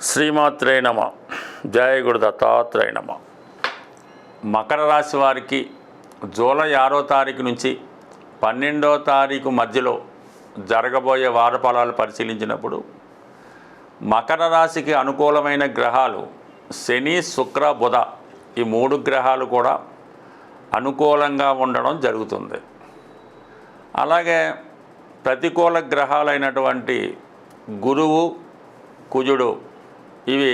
శ్రీమాత్రే నమ. జయగుడు దత్తాత్రేయ నమ. మకర రాశి వారికి జూలై ఆరో తారీఖు నుంచి పన్నెండో తారీఖు మధ్యలో జరగబోయే వారఫలాలు పరిశీలించినప్పుడు మకర రాశికి అనుకూలమైన గ్రహాలు శని శుక్ర బుధ ఈ మూడు గ్రహాలు కూడా అనుకూలంగా ఉండడం జరుగుతుంది. అలాగే ప్రతికూల గ్రహాలైనటువంటి గురువు కుజుడు ఇవి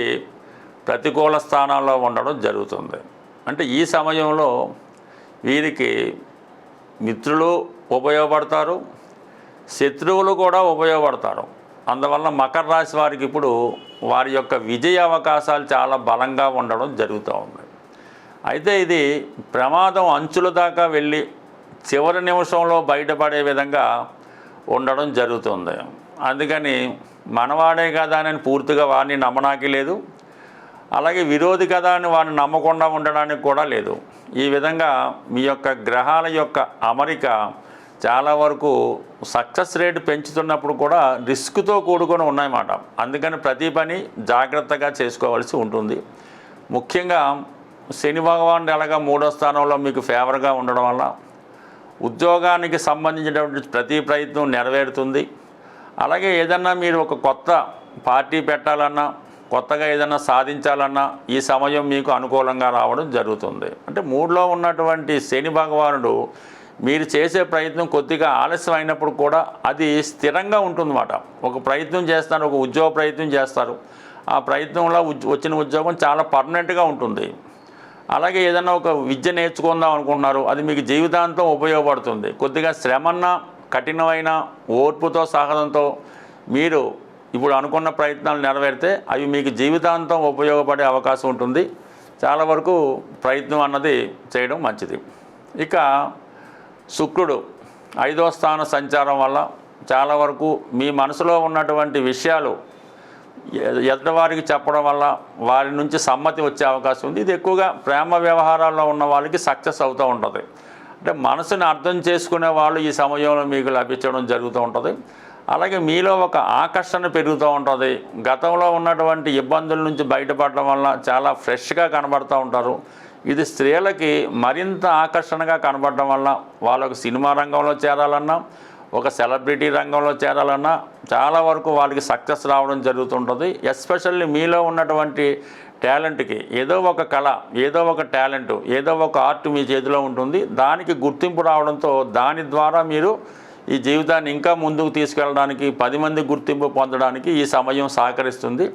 ప్రతికూల స్థానాల్లో ఉండడం జరుగుతుంది. అంటే ఈ సమయంలో వీరికి మిత్రులు ఉపయోగపడతారు శత్రువులు కూడా ఉపయోగపడతారు. అందువల్ల మకర రాశి వారికి ఇప్పుడు వారి యొక్క విజయ అవకాశాలు చాలా బలంగా ఉండడం జరుగుతూ ఉంది. అయితే ఇది ప్రమాదం అంచుల దాకా వెళ్ళి చివరి నిమిషంలో బయటపడే విధంగా ఉండడం జరుగుతుంది. అందుకని మనవాడే కదా అని పూర్తిగా వాడిని నమ్మడానికి లేదు. అలాగే విరోధి కదా అని వాడిని నమ్మకుండా ఉండడానికి కూడా లేదు. ఈ విధంగా మీ యొక్క గ్రహాల యొక్క అమరిక చాలా వరకు సక్సెస్ రేట్ పెంచుతున్నప్పుడు కూడా రిస్క్తో కూడుకొని ఉన్నాయన్నమాట. అందుకని ప్రతి పని జాగ్రత్తగా చేసుకోవాల్సి ఉంటుంది. ముఖ్యంగా శని భగవానుడు ఎలాగా మూడో స్థానంలో మీకు ఫేవర్గా ఉండడం వల్ల ఉద్యోగానికి సంబంధించినటువంటి ప్రతి ప్రయత్నం నెరవేరుతుంది. అలాగే ఏదన్నా మీరు ఒక కొత్త పార్టీ పెట్టాలన్నా కొత్తగా ఏదైనా సాధించాలన్నా ఈ సమయం మీకు అనుకూలంగా రావడం జరుగుతుంది. అంటే మూడులో ఉన్నటువంటి శని భగవానుడు మీరు చేసే ప్రయత్నం కొద్దిగా ఆలస్యం అయినప్పుడు కూడా అది స్థిరంగా ఉంటుందన్నమాట. ఒక ప్రయత్నం చేస్తారు ఒక ఉద్యోగ ప్రయత్నం చేస్తారు. ఆ ప్రయత్నంలో వచ్చిన ఉద్యోగం చాలా పర్మనెంట్గా ఉంటుంది. అలాగే ఏదైనా ఒక విద్య నేర్చుకుందాం అనుకుంటున్నారు అది మీకు జీవితాంతం ఉపయోగపడుతుంది. కొద్దిగా శ్రమన్న కఠినమైన ఓర్పుతో సాహసంతో మీరు ఇప్పుడు అనుకున్న ప్రయత్నాలు నెరవేరితే అవి మీకు జీవితాంతం ఉపయోగపడే అవకాశం ఉంటుంది. చాలా వరకు ప్రయత్నం అన్నది చేయడం మంచిది. ఇక శుక్రుడు ఐదో స్థాన సంచారం వల్ల చాలా వరకు మీ మనసులో ఉన్నటువంటి విషయాలు ఎదటివారికి చెప్పడం వల్ల వారి నుంచి సమ్మతి వచ్చే అవకాశం ఉంది. ఇది ఎక్కువగా ప్రేమ వ్యవహారాల్లో ఉన్న వాళ్ళకి సక్సెస్ అవుతూ ఉంటుంది. అంటే మనసుని అర్థం చేసుకునే వాళ్ళు ఈ సమయంలో మీకు లభించడం జరుగుతూ ఉంటుంది. అలాగే మీలో ఒక ఆకర్షణ పెరుగుతూ ఉంటుంది. గతంలో ఉన్నటువంటి ఇబ్బందుల నుంచి బయటపడడం వల్ల చాలా ఫ్రెష్గా కనబడుతూ ఉంటారు. ఇది స్త్రీలకి మరింత ఆకర్షణగా కనబడడం వల్ల వాళ్ళకు సినిమా రంగంలో చేరాలన్నా ఒక సెలబ్రిటీ రంగంలో చేరాలన్నా చాలా వరకు వాళ్ళకి సక్సెస్ రావడం జరుగుతుంటుంది ఎస్పెషల్లీ మీలో ఉన్నటువంటి టాలెంట్కి. ఏదో ఒక కళ ఏదో ఒక టాలెంట్ ఏదో ఒక ఆర్ట్ మీ చేతిలో ఉంటుంది దానికి గుర్తింపు రావడంతో దాని ద్వారా మీరు ఈ జీవితాన్ని ఇంకా ముందుకు తీసుకెళ్ళడానికి పది మంది గుర్తింపు పొందడానికి ఈ సమయం సహకరిస్తుంది.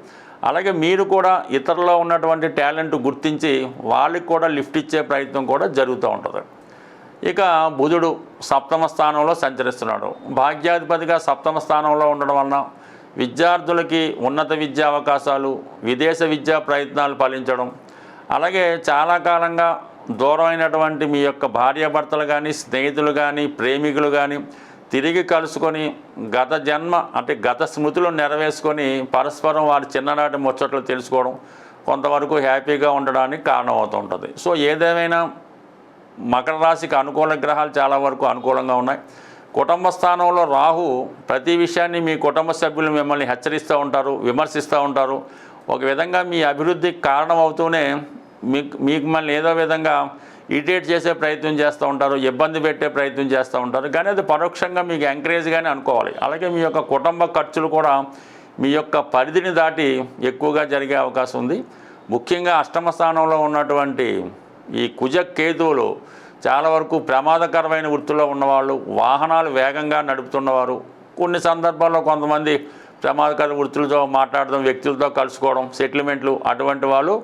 అలాగే మీరు కూడా ఇతరులో ఉన్నటువంటి టాలెంట్ గుర్తించి వాళ్ళకి కూడా లిఫ్ట్ ఇచ్చే ప్రయత్నం కూడా జరుగుతూ ఉంటుంది. ఇక బుధుడు సప్తమ స్థానంలో సంచరిస్తున్నాడు. భాగ్యాధిపతిగా సప్తమ స్థానంలో ఉండడం వలన విద్యార్థులకి ఉన్నత విద్యా అవకాశాలు విదేశ విద్యా ప్రయత్నాలు ఫలించడం. అలాగే చాలా కాలంగా దూరమైనటువంటి మీ యొక్క భార్యాభర్తలు కానీ స్నేహితులు కానీ ప్రేమికులు కానీ తిరిగి కలుసుకొని గత జన్మ అంటే గత స్మృతులు నెరవేర్చుకొని పరస్పరం వారి చిన్ననాటి ముచ్చట్లు తెలుసుకోవడం కొంతవరకు హ్యాపీగా ఉండడానికి కారణమవుతుంటుంది సో ఏదేమైనా మకర రాశికి అనుకూల గ్రహాలు చాలా వరకు అనుకూలంగా ఉన్నాయి. కుటుంబ స్థానంలో రాహు ప్రతి విషయాన్ని మీ కుటుంబ సభ్యులు మిమ్మల్ని హెచ్చరిస్తూ ఉంటారు విమర్శిస్తూ ఉంటారు. ఒక విధంగా మీ అభివృద్ధికి కారణం అవుతూనే మీకు మీకు మళ్ళీ ఏదో విధంగా ఇరిటేట్ చేసే ప్రయత్నం చేస్తూ ఉంటారు ఇబ్బంది పెట్టే ప్రయత్నం చేస్తూ ఉంటారు. కానీ అది పరోక్షంగా మీకు ఎంకరేజ్గానే అనుకోవాలి. అలాగే మీ యొక్క కుటుంబ ఖర్చులు కూడా మీ యొక్క పరిధిని దాటి ఎక్కువగా జరిగే అవకాశం ఉంది. ముఖ్యంగా అష్టమ స్థానంలో ఉన్నటువంటి ఈ కుజ కేతువులు చాలా వరకు ప్రమాదకరమైన వృత్తిలో ఉన్నవాళ్ళు వాహనాలు వేగంగా నడుపుతున్నవారు. కొన్ని సందర్భాల్లో కొంతమంది ప్రమాదకర వృత్తులతో మాట్లాడడం వ్యక్తులతో కలుసుకోవడం సెటిల్మెంట్లు అటువంటి వాళ్ళు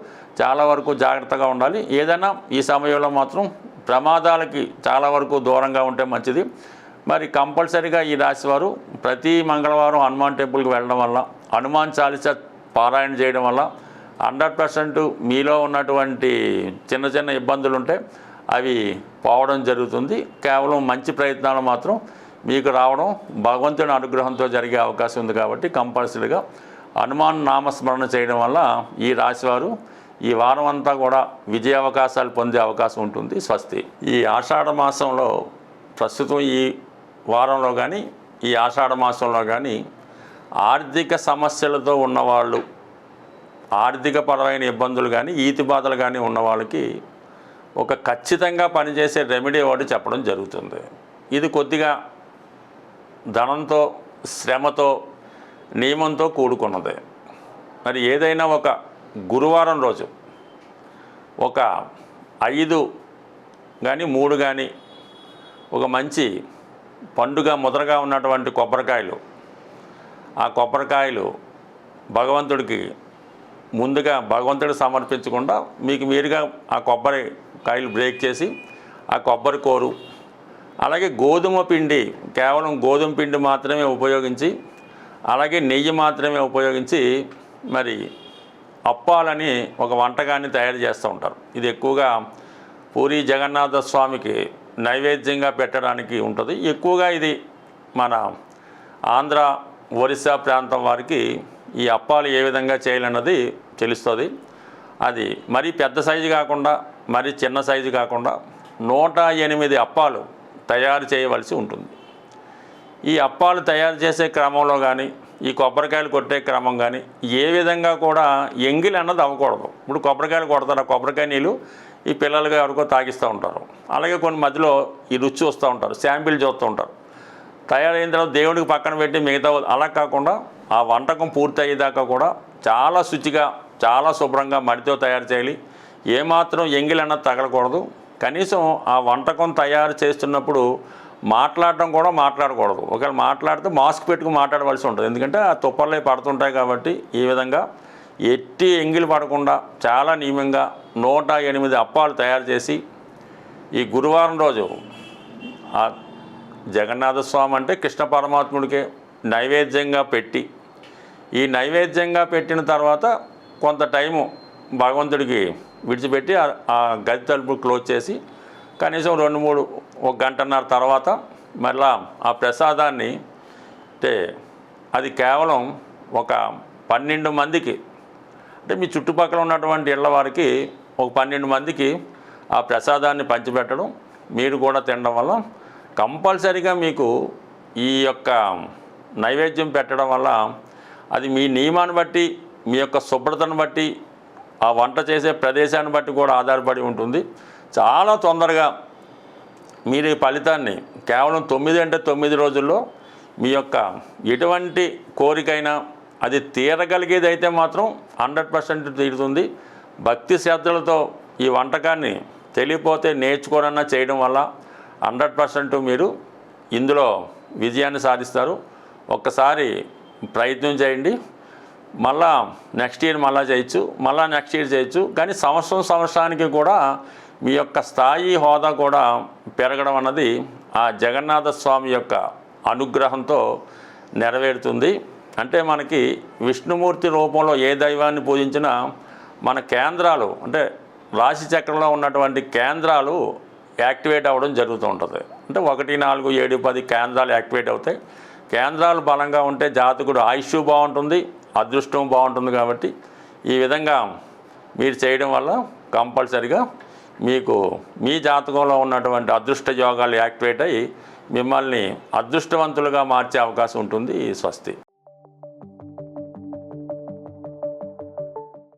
చాలా వరకు జాగ్రత్తగా ఉండాలి. ఏదైనా ఈ సమయంలో మాత్రం ప్రమాదాలకి చాలా వరకు దూరంగా ఉంటే మంచిది. మరి కంపల్సరీగా ఈ రాశి వారు ప్రతి మంగళవారం హనుమాన్ టెంపుల్కి వెళ్ళడం వల్ల హనుమాన్ చాలీసా పారాయణ చేయడం వల్ల హండ్రెడ్ పర్సెంట్ మీలో ఉన్నటువంటి చిన్న చిన్న ఇబ్బందులు ఉంటే అవి పోవడం జరుగుతుంది. కేవలం మంచి ప్రయత్నాలు మాత్రం మీకు రావడం భగవంతుని అనుగ్రహంతో జరిగే అవకాశం ఉంది కాబట్టి కంపల్సరీగా హనుమాన్ నామస్మరణ చేయడం వల్ల ఈ రాశివారు ఈ వారం అంతా కూడా విజయ అవకాశాలు పొందే అవకాశం ఉంటుంది స్వస్తి. ఈ ఆషాఢ మాసంలో ప్రస్తుతం ఈ వారంలో కానీ ఈ ఆషాఢ మాసంలో కానీ ఆర్థిక సమస్యలతో ఉన్నవాళ్ళు ఆర్థికపరమైన ఇబ్బందులు కానీ ఈతి బాధలు కానీ ఉన్న వాళ్ళకి ఒక ఖచ్చితంగా పనిచేసే రెమెడీ ఒకటి చెప్పడం జరుగుతుంది. ఇది కొద్దిగా ధనంతో శ్రమతో నియమంతో కూడుకున్నది. మరి ఏదైనా ఒక గురువారం రోజు ఒక ఐదు కానీ మూడు కానీ ఒక మంచి పండుగ ముద్రగా ఉన్నటువంటి కొబ్బరికాయలు ఆ కొబ్బరికాయలు భగవంతుడికి ముందుగా భగవంతుడు సమర్పించకుండా మీకు మీరుగా ఆ కొబ్బరి కాయలు బ్రేక్ చేసి ఆ కొబ్బరి కోరు అలాగే గోధుమ పిండి కేవలం గోధుమ పిండి మాత్రమే ఉపయోగించి అలాగే నెయ్యి మాత్రమే ఉపయోగించి మరి అప్పాలని ఒక వంటకాన్ని తయారు చేస్తూ ఉంటారు. ఇది ఎక్కువగా పూరి జగన్నాథ స్వామికి నైవేద్యంగా పెట్టడానికి ఉంటుంది. ఎక్కువగా ఇది మన ఆంధ్ర ఒరిస్సా ప్రాంతం వారికి ఈ అప్పాలు ఏ విధంగా చేయాలన్నది తెలుస్తుంది. అది మరీ పెద్ద సైజు కాకుండా మరీ చిన్న సైజు కాకుండా నూట ఎనిమిది అప్పాలు తయారు చేయవలసి ఉంటుంది. ఈ అప్పాలు తయారు చేసే క్రమంలో కానీ ఈ కొబ్బరికాయలు కొట్టే క్రమం కానీ ఏ విధంగా కూడా ఎంగిలి అన్నది అవ్వకూడదు. ఇప్పుడు కొబ్బరికాయలు కొడతారు? ఆ కొబ్బరికాయ నీళ్ళు ఈ పిల్లలుగా ఎవరికో తాగిస్తూ ఉంటారు. అలాగే కొన్ని మధ్యలో ఈ రుచి చూస్తూ ఉంటారు శాంపిల్ చూస్తూ ఉంటారు. తయారైన తర్వాత దేవుడికి పక్కన పెట్టి మిగతా అలా కాకుండా ఆ వంటకం పూర్తి అయ్యేదాకా కూడా చాలా శుచిగా చాలా శుభ్రంగా మడితో తయారు చేయాలి. ఏమాత్రం ఎంగిలన్నా అన్నది తగలకూడదు. కనీసం ఆ వంటకం తయారు చేస్తున్నప్పుడు మాట్లాడటం కూడా మాట్లాడకూడదు. ఒకవేళ మాట్లాడితే మాస్క్ పెట్టుకుని మాట్లాడవలసి ఉంటుంది. ఎందుకంటే ఆ తుప్పర్లే పడుతుంటాయి కాబట్టి ఈ విధంగా ఎట్టి ఎంగిలి పడకుండా చాలా నియమంగా నూట ఎనిమిది అప్పాలు తయారు చేసి ఈ గురువారం రోజు జగన్నాథస్వామి జగన్నాథ స్వామి అంటే కృష్ణ పరమాత్ముడికే నైవేద్యంగా పెట్టి ఈ నైవేద్యంగా పెట్టిన తర్వాత కొంత టైము భగవంతుడికి విడిచిపెట్టి ఆ- గది తలుపు క్లోజ్ చేసి కనీసం రెండు మూడు ఒక గంటన్నర తర్వాత మళ్ళా ఆ ప్రసాదాన్ని అంటే అది కేవలం ఒక పన్నెండు మందికి అంటే మీ చుట్టుపక్కల ఉన్నటువంటి ఇళ్ళ వారికి ఒక పన్నెండు మందికి ఆ ప్రసాదాన్ని పంచిపెట్టడం మీరు కూడా తినడం వల్ల కంపల్సరీగా మీకు ఈ యొక్క నైవేద్యం పెట్టడం వల్ల అది మీ నియమాన్ని బట్టి మీ యొక్క శుభ్రతను బట్టి ఆ వంట చేసే ప్రదేశాన్ని బట్టి కూడా ఆధారపడి ఉంటుంది. చాలా తొందరగా మీరు ఈ ఫలితాన్ని కేవలం తొమ్మిది అంటే తొమ్మిది రోజుల్లో మీ యొక్క ఎటువంటి కోరికైనా అది తీరగలిగేది అయితే మాత్రం హండ్రెడ్ పర్సెంట్ తీరుతుంది. భక్తి శ్రద్ధలతో ఈ వంటకాన్ని తెలియపోతే నేర్చుకోనన్నా చేయడం వల్ల హండ్రెడ్ పర్సెంట్ మీరు ఇందులో విజయాన్ని సాధిస్తారు. ఒక్కసారి ప్రయత్నం చేయండి. మళ్ళా నెక్స్ట్ ఇయర్ మళ్ళా చేయొచ్చు మళ్ళా నెక్స్ట్ ఇయర్ చేయొచ్చు. కానీ సంవత్సరం సంవత్సరానికి కూడా మీ యొక్క స్థాయి హోదా కూడా పెరగడం అన్నది ఆ జగన్నాథ స్వామి యొక్క అనుగ్రహంతో నెరవేరుతుంది. అంటే మనకి విష్ణుమూర్తి రూపంలో ఏ దైవాన్ని పూజించినా మన కేంద్రాలు అంటే రాశి చక్రంలో ఉన్నటువంటి కేంద్రాలు యాక్టివేట్ అవ్వడం జరుగుతూ ఉంటుంది. అంటే ఒకటి నాలుగు ఏడు పది కేంద్రాలు యాక్టివేట్ అవుతాయి. కేంద్రాలు బలంగా ఉంటే జాతకుడు ఆయుష్ బాగుంటుంది అదృష్టం బాగుంటుంది కాబట్టి ఈ విధంగా మీరు చేయడం వల్ల కంపల్సరిగా మీకు మీ జాతకంలో ఉన్నటువంటి అదృష్ట యోగాలు యాక్టివేట్ అయ్యి మిమ్మల్ని అదృష్టవంతులుగా మార్చే అవకాశం ఉంటుంది స్వస్తి.